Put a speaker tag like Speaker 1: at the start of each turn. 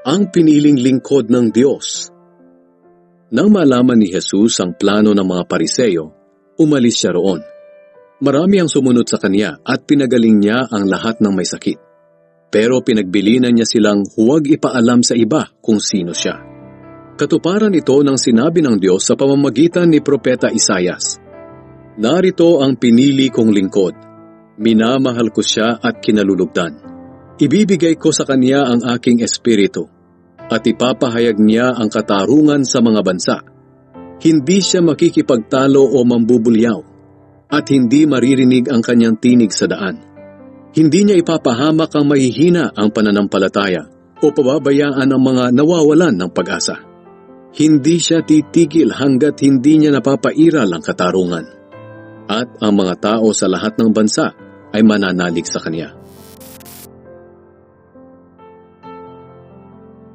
Speaker 1: ang piniling lingkod ng Diyos. Nang malaman ni Jesus ang plano ng mga pariseyo, umalis siya roon. Marami ang sumunod sa kanya at pinagaling niya ang lahat ng may sakit. Pero pinagbilinan niya silang huwag ipaalam sa iba kung sino siya. Katuparan ito ng sinabi ng Diyos sa pamamagitan ni Propeta Isayas. Narito ang pinili kong lingkod. Minamahal ko siya at kinalulugdan. Ibibigay ko sa kanya ang aking espiritu at ipapahayag niya ang katarungan sa mga bansa. Hindi siya makikipagtalo o mambubulyaw at hindi maririnig ang kanyang tinig sa daan. Hindi niya ipapahamak ang mahihina ang pananampalataya o pababayaan ang mga nawawalan ng pag-asa. Hindi siya titigil hanggat hindi niya napapairal ang katarungan. At ang mga tao sa lahat ng bansa ay mananalig sa kanya.